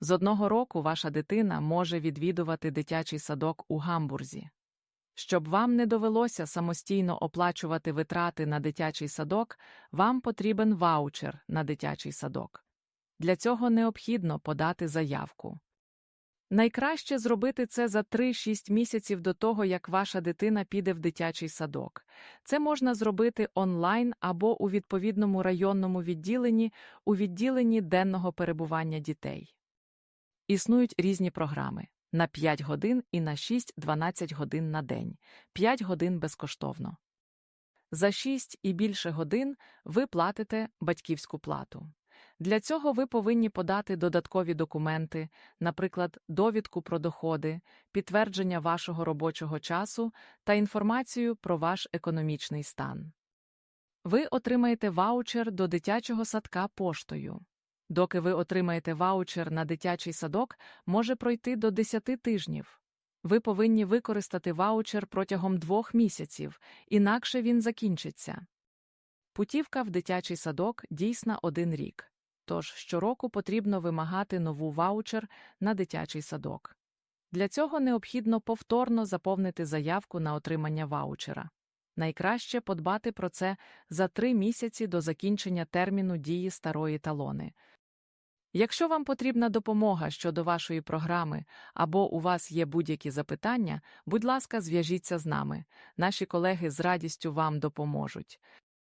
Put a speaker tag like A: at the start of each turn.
A: З одного року ваша дитина може відвідувати дитячий садок у Гамбурзі. Щоб вам не довелося самостійно оплачувати витрати на дитячий садок, вам потрібен ваучер на дитячий садок. Для цього необхідно подати заявку. Найкраще зробити це за 3-6 місяців до того, як ваша дитина піде в дитячий садок. Це можна зробити онлайн або у відповідному районному відділенні у відділенні денного перебування дітей. Існують різні програми на 5 годин і на 6-12 годин на день, 5 годин безкоштовно. За 6 і більше годин ви платите батьківську плату. Для цього ви повинні подати додаткові документи, наприклад, довідку про доходи, підтвердження вашого робочого часу та інформацію про ваш економічний стан. Ви отримаєте ваучер до дитячого садка поштою. Доки ви отримаєте ваучер на дитячий садок, може пройти до 10 тижнів. Ви повинні використати ваучер протягом двох місяців, інакше він закінчиться. Путівка в дитячий садок дійсна один рік. Тож щороку потрібно вимагати нову ваучер на дитячий садок. Для цього необхідно повторно заповнити заявку на отримання ваучера. Найкраще подбати про це за три місяці до закінчення терміну дії старої талони. Якщо вам потрібна допомога щодо вашої програми або у вас є будь-які запитання, будь ласка, зв'яжіться з нами. Наші колеги з радістю вам допоможуть.